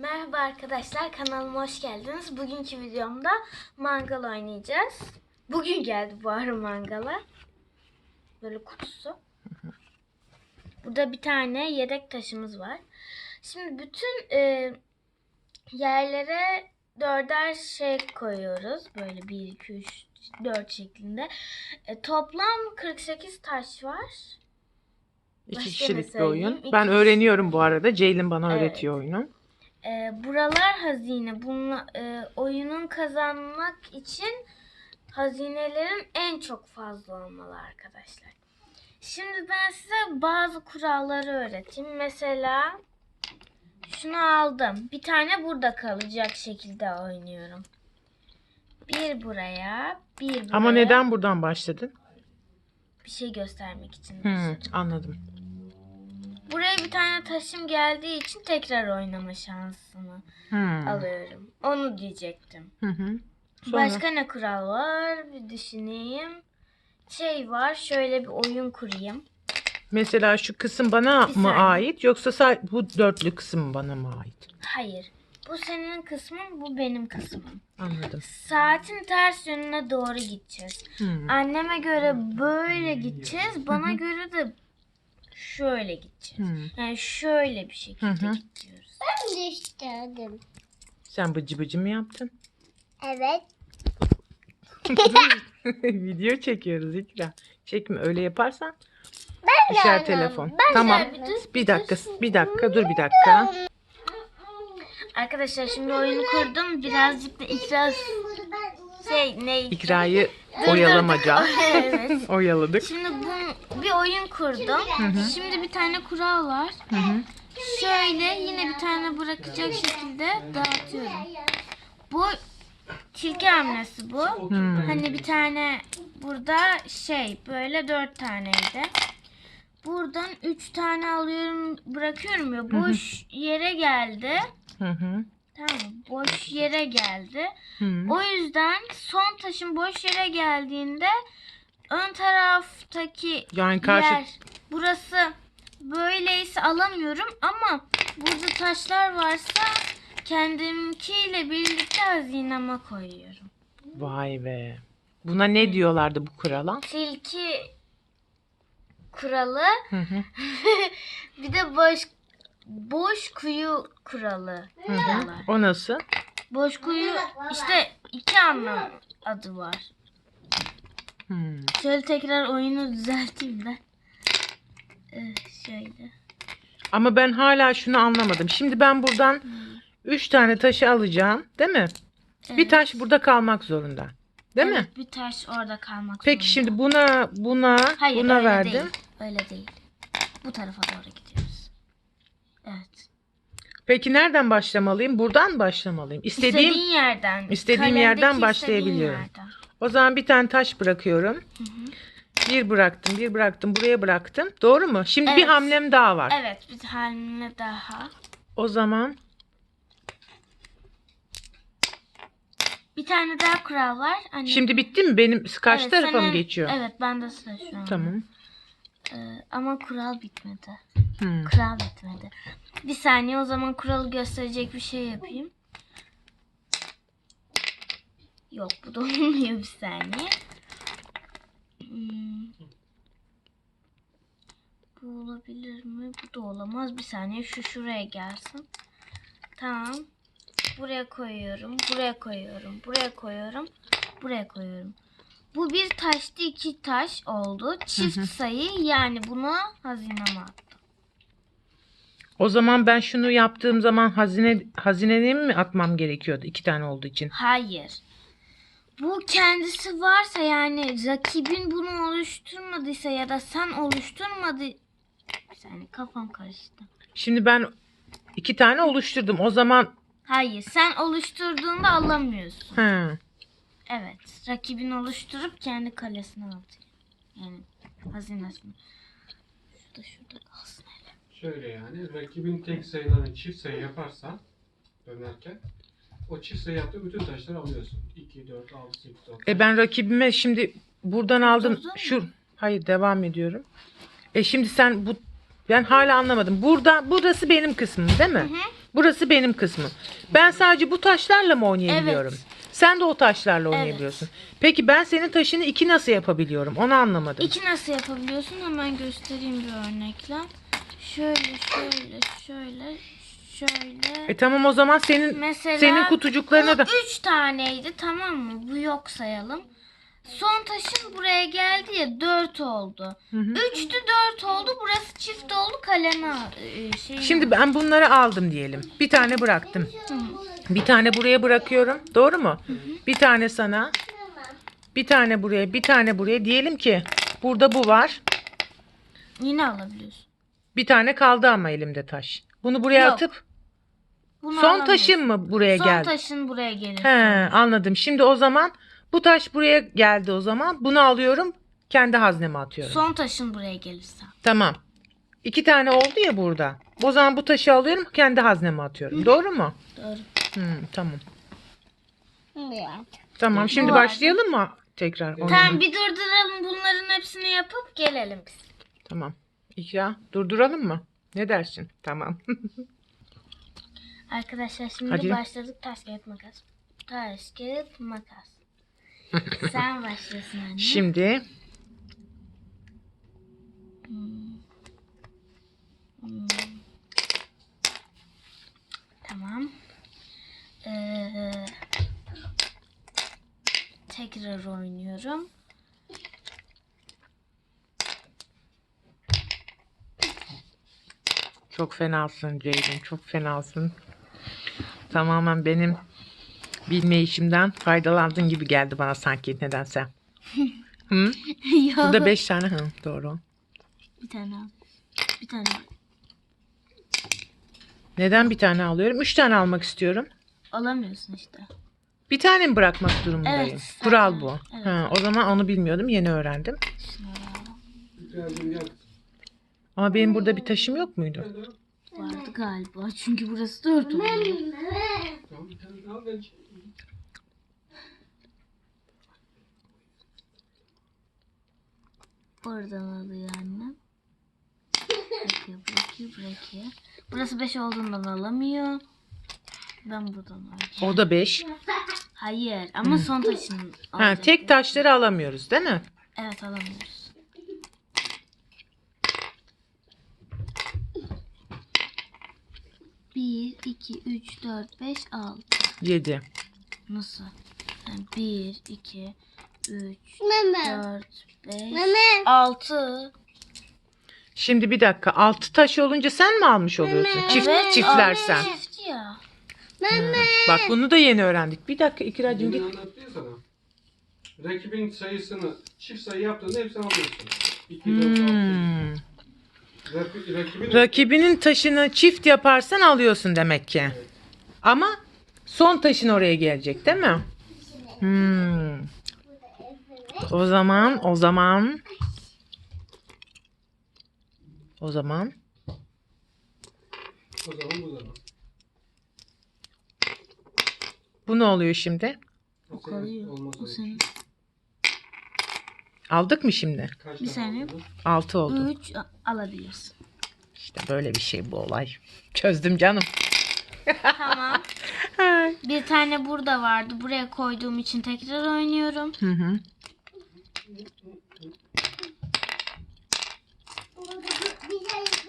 Merhaba arkadaşlar kanalıma hoş geldiniz. Bugünkü videomda mangal oynayacağız. Bugün geldi bu ara mangala. Böyle kutusu. Burada bir tane yedek taşımız var. Şimdi bütün e, yerlere dörder şey koyuyoruz. Böyle 1, 2, 3, 4 şeklinde. E, toplam 48 taş var. İki Başka kişilik bir oyun. İki Ben öğreniyorum bu arada. Ceylin bana Evet. öğretiyor oyunu. E, buralar hazine. Bunla, e, oyunun kazanmak için hazinelerin en çok fazla olmalı arkadaşlar. Şimdi ben size bazı kuralları öğreteyim. Mesela şunu aldım. Bir tane burada kalacak şekilde oynuyorum. Bir buraya, bir buraya. Ama neden buradan başladın? Bir şey göstermek için. Hmm, başladım. anladım. Buraya bir tane taşım geldiği için tekrar oynama şansını Hmm. alıyorum. Onu diyecektim. Hı hı. Sonra? Başka ne kural var? Bir düşüneyim. Şey var. Şöyle bir oyun kurayım. Mesela şu kısım bana Bir mı saniye. ait yoksa sa- bu dörtlü kısım bana mı ait? Hayır. Bu senin kısmın, bu benim kısmım. Anladım. Saatin ters yönüne doğru gideceğiz. Hmm. Anneme göre böyle gideceğiz. Bana göre de şöyle gideceğiz. Hmm. Yani şöyle bir şekilde Hı hı. gidiyoruz. Ben de istedim. Sen bıcı bıcı mı yaptın? Evet. Video çekiyoruz İkra. Çekme öyle yaparsan Ben de düşer telefon. Ben tamam. de- Bir dakika, bir dakika, dur bir dakika. Arkadaşlar şimdi oyunu kurdum. Birazcık da ikra şey ne? İkra'yı evet. Oyaladık. Şimdi bu bir oyun kurdum. Şimdi bir tane kural var. Hı hı. Şöyle yine bir tane bırakacak şekilde dağıtıyorum. Bu tilki hamlesi bu. Hmm. Hani bir tane burada şey böyle dört taneydi. Buradan üç tane alıyorum bırakıyorum ya boş yere geldi. Hı hı. Tamam boş yere geldi. Hı. O yüzden son taşın boş yere geldiğinde ön taraftaki Yani karşı yer burası böyleyse alamıyorum ama burada taşlar varsa kendimkiyle birlikte hazineme koyuyorum. Vay be. Buna ne diyorlardı bu kurala? Tilki kuralı Hı hı. bir de boş boş kuyu kuralı Hı hı. O nasıl? Boş kuyu işte iki anlam adı var. Hmm. Şöyle tekrar oyunu düzelteyim de. Ee, şöyle. Ama ben hala şunu anlamadım. Şimdi ben buradan üç tane taşı alacağım, değil mi? Bir Evet. taş burada kalmak zorunda. Değil mi? Evet, Bir taş orada kalmak Peki zorunda. şimdi buna buna Hayır, buna öyle verdim. Değil. Öyle değil. Bu tarafa doğru gidiyoruz. Evet. Peki nereden başlamalıyım? Buradan başlamalıyım? İstediğim İstediğin yerden. istediğim yerden başlayabiliyorum. yerden. O zaman bir tane taş bırakıyorum. Bir bıraktım, bir bıraktım, buraya bıraktım. Doğru mu? Şimdi bir Evet. hamlem daha var. Evet bir haline daha. O zaman Bir tane daha kural var. Anne. şimdi bitti mi? Benim karşı Evet, tarafa mı senin- geçiyor? Evet ben de sıra şu an. Tamam. Ee, ama kural bitmedi. Hmm. Kural bitmedi. Bir saniye o zaman kuralı gösterecek bir şey yapayım. Yok bu da olmuyor bir saniye. Hmm. Bu olabilir mi? Bu da olamaz. Bir saniye şu şuraya gelsin. Tamam. Buraya koyuyorum. Buraya koyuyorum. Buraya koyuyorum. Buraya koyuyorum. Bu bir taştı iki taş oldu. Çift sayı yani buna hazineme attım. O zaman ben şunu yaptığım zaman hazine hazineni mi atmam gerekiyordu iki tane olduğu için? Hayır. Bu kendisi varsa yani rakibin bunu oluşturmadıysa ya da sen oluşturmadı saniye kafam karıştı. Şimdi ben iki tane oluşturdum. O zaman Hayır sen oluşturduğunda alamıyorsun. he, Evet rakibin oluşturup kendi kalesine atıyor. Yani hazinesine. Şurada şurada kalsın hele. Şöyle yani rakibin tek sayılarını çift sayı yaparsa dönerken o çift sayı yaptığı bütün taşları alıyorsun. 2, 4, 6, 8, 9. e ben rakibime şimdi buradan aldım. Mu? Şu hayır devam ediyorum. E şimdi sen bu ben hala anlamadım. Burada burası benim kısmım değil mi? Hı hı. Burası benim kısmım. Ben sadece bu taşlarla mı oynayabiliyorum? Evet. Sen de o taşlarla oynayabiliyorsun. Peki ben senin taşını iki nasıl yapabiliyorum? Onu anlamadım. İki nasıl yapabiliyorsun? Hemen göstereyim bir örnekle. Şöyle, şöyle, şöyle, şöyle. E tamam o zaman senin Mesela senin kutucuklarına da üç taneydi tamam mı? Bu yok sayalım. Son taşın buraya geldi ya dört oldu. Hı hı. Üçtü dört oldu. Burası çift oldu kaleme e, şey. Şimdi ben bunları aldım diyelim. Bir tane bıraktım. Bir tane buraya bırakıyorum. Doğru mu? Bir tane sana. Bir tane buraya, bir tane buraya. Diyelim ki burada bu var. Yine alabiliyorsun. Bir tane kaldı ama elimde taş. Bunu buraya Yok, atıp Bunu son taşın mı buraya Son geldi? taşın buraya gelir. He, anladım. Şimdi o zaman bu taş buraya geldi o zaman. Bunu alıyorum. Kendi hazneme atıyorum. Son taşın buraya gelirse. Tamam. İki tane oldu ya burada. O zaman bu taşı alıyorum. Kendi hazneme atıyorum. Doğru mu? Doğru. Hı, tamam. Evet. Tamam. Şimdi Bu başlayalım mı tekrar? oynamaya? Tamam bir durduralım bunların hepsini yapıp gelelim biz. Tamam. İkra durduralım mı? Ne dersin? Tamam. Arkadaşlar şimdi Hadi. başladık taş kağıt makas. Taş kağıt makas. Sen başlasın anne. Şimdi Hmm. Tamam. Ee, tekrar oynuyorum. çok fenasın Ceylin. Çok fenasın. Tamamen benim bilme işimden faydalandın gibi geldi bana sanki nedense. Hı? Yok. Burada beş tane. Hı, doğru. Bir tane al. Bir tane. Neden bir tane alıyorum? Üç tane almak istiyorum. Alamıyorsun işte. Bir tane mi bırakmak durumundayım? Evet, Kural zaten. bu. Evet. Ha, o zaman onu bilmiyordum. Yeni öğrendim. Ama benim burada bir taşım yok muydu? Vardı galiba. Çünkü burası tane al gel. Oradan alıyor annem. Bırakıyor, bırakıyor, bırakıyor. Burası 5 olduğundan alamıyor. Ben buradan alıyorum. O da beş. Hayır ama son taşını Ha, alacak. tek taşları alamıyoruz değil mi? Evet alamıyoruz. Bir, iki, üç, dört, beş, altı. Yedi. Nasıl? Yani bir, iki, üç, Mama. dört, beş, Mama. altı. Şimdi bir dakika. Altı taş olunca sen mi almış oluyorsun? Çift Evet, çiftlersen. altı Çift ya. Bak bunu da yeni öğrendik. Bir dakika İkracığım Demin git. anlattı ya sana. Rakibin sayısını çift sayı yaptığında hepsini alıyorsun. 2, 4, 6, 8. Hmm. Rakibi, rakibin Rakibinin taşını çift yaparsan alıyorsun demek ki. Ama son taşın oraya gelecek değil mi? Hmm. O zaman, o zaman, o zaman o zaman bu zaman. bu ne oluyor şimdi? O Kalıyor. O bir senin. Aldık mı şimdi? Bir saniye. oldu? Altı oldu. Üç a- alabilirsin. İşte böyle bir şey bu olay. Çözdüm canım. tamam. Bir tane burada vardı. Buraya koyduğum için tekrar oynuyorum. Hı hı.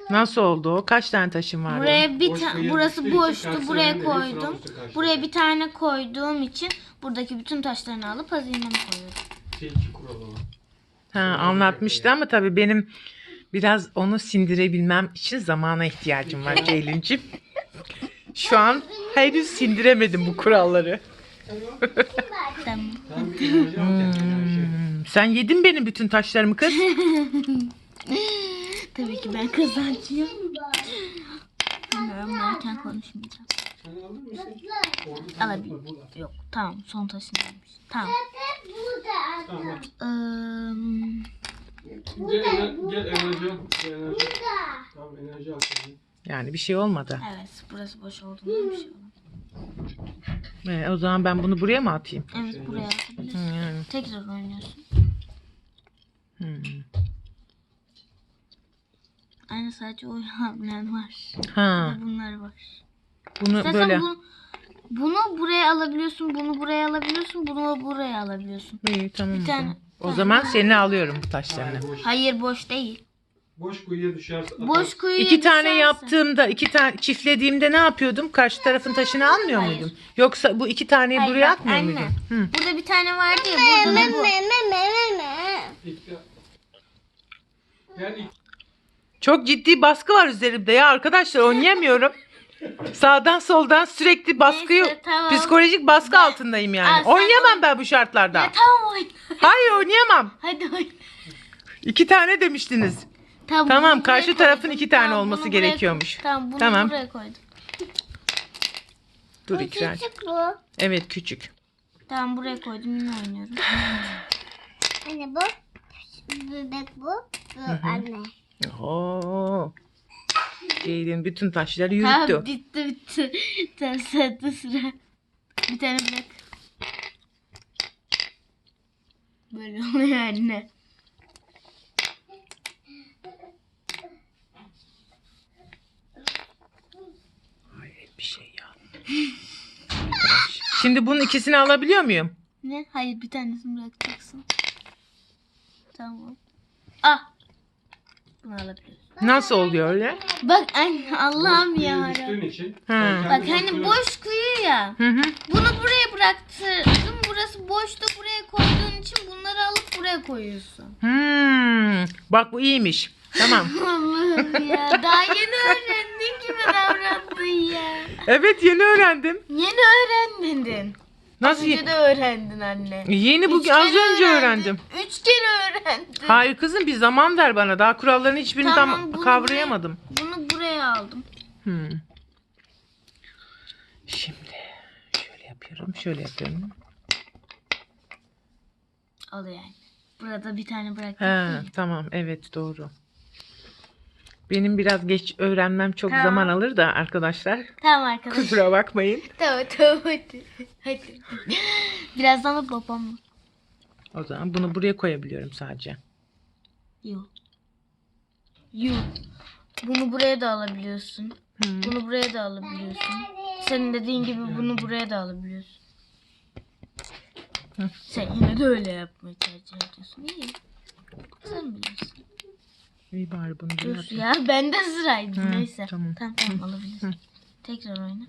Nasıl oldu o? Kaç tane taşın vardı? Buraya bir Boş ta- bir yer burası için boştu. Buraya bir koydum. karşı. Buraya bir tane koyduğum için buradaki bütün taşlarını alıp hazineme koyuyorum. Tilki kuralı. Ha, anlatmıştı ama tabii benim biraz onu sindirebilmem için zamana ihtiyacım var Ceylin'cim. Şu an henüz sindiremedim bu kuralları. Tamam. Tam bir enerji al kendine enerji. Hmm, sen yedin benim bütün taşlarımı kız. Tabii ki ben kazanacağım. Bilmiyorum derken konuşmayacağım. Sen Alabilirim. burada, burada. Yok tamam son taşını almış. Tamam. Tamam. Ee, Gel, ener- gel enerji al. Gel enerji. Tamam enerji al kendine. Yani bir şey olmadı. evet burası boş olduğundan bir şey olmadı. Ee, o zaman ben bunu buraya mı atayım? Evet buraya atabilirsin. Hı, yani. Tekrar oynuyorsun. Hmm. Aynı sadece o hamlen var. Ha, Ve bunlar var. Bunu İstersen böyle. bu- bunu buraya alabiliyorsun, bunu buraya alabiliyorsun, bunu buraya alabiliyorsun. İyi tamam. Bir o tane- zaman. O zaman seni alıyorum bu taşlarını. Hayır, boş, Hayır boş değil. boş kuyuya düşerse Boş kuyuya İki tane düşerse- yaptığımda, iki tane çiftlediğimde ne yapıyordum? Karşı tarafın taşını almıyor Hayır. muydum? Yoksa bu iki taneyi Hayır, buraya bak, atmıyor anne. muydum? Hı. Burada bir tane vardı ya. Burada da bu. Ben ilk Çok ciddi baskı var üzerimde ya arkadaşlar oynayamıyorum. Sağdan soldan sürekli baskıyı, Neyse, tamam. psikolojik baskı altındayım yani. Sen Oynayamam ben bu şartlarda. Ya tamam oyna. Hayır oynayamam. Hadi oyna. İki tane demiştiniz. Tamam, Tamam, karşı buraya tarafın koydum. iki tane Tamam, olması bunu buraya gerekiyormuş. koydum. Tamam bunu Tamam. buraya koydum. Dur ikrar. Küçük bu. Evet küçük. Tamam buraya koydum yine oynuyorum. Anne bu. Bebek bu. Bu anne. Oo. Ceylin bütün taşları yürüttü. bitti bitti. Tamam sende sıra. Bir tane bırak. Böyle oluyor anne. Hayret bir şey ya. Şimdi bunun ikisini alabiliyor muyum? Ne? Hayır bir tanesini bırakacaksın. Tamam. Ah. Alabiliyorsun. Nasıl oluyor öyle? Bak anne Allah'ım boş ya. kuyuya düştüğün için Ha. sen Bak hani boş kuyu ya. Hı hı. Bunu buraya bıraktırdım. Burası boştu. Buraya koyduğun için bunları alıp buraya koyuyorsun. Hmm. Bak bu iyiymiş. Tamam. Allah'ım ya. Daha yeni öğrendin gibi davrandın ya. Evet yeni öğrendim. Yeni öğrendin. Nasıl? Önce de öğrendin anne. Yeni bugün az önce öğrendim. Üç kere öğrendin. Hayır kızım bir zaman ver bana. Daha kuralların hiçbirini tam bunu kavrayamadım. Buraya, bunu buraya aldım. Hmm. Şimdi şöyle yapıyorum, şöyle yapıyorum. Al yani. Burada bir tane He, bıraktım. tamam evet doğru. Benim biraz geç öğrenmem çok Tamam. zaman alır da arkadaşlar. Tamam arkadaşlar. Kusura bakmayın. Tamam tamam hadi. Hadi. Birazdan da babam. O zaman bunu buraya koyabiliyorum sadece. Yok. Yok. Bunu buraya da alabiliyorsun. Hmm. Bunu buraya da alabiliyorsun. Senin dediğin gibi bunu buraya da alabiliyorsun. Hı. Sen yine de öyle yapmayı tercih ediyorsun. İyi. Sen bilirsin. İyi bari bunu bir Dur ya bende sıraydı. Hı, Neyse. tamam. Tamam tamam alabilirsin. Tekrar oyna.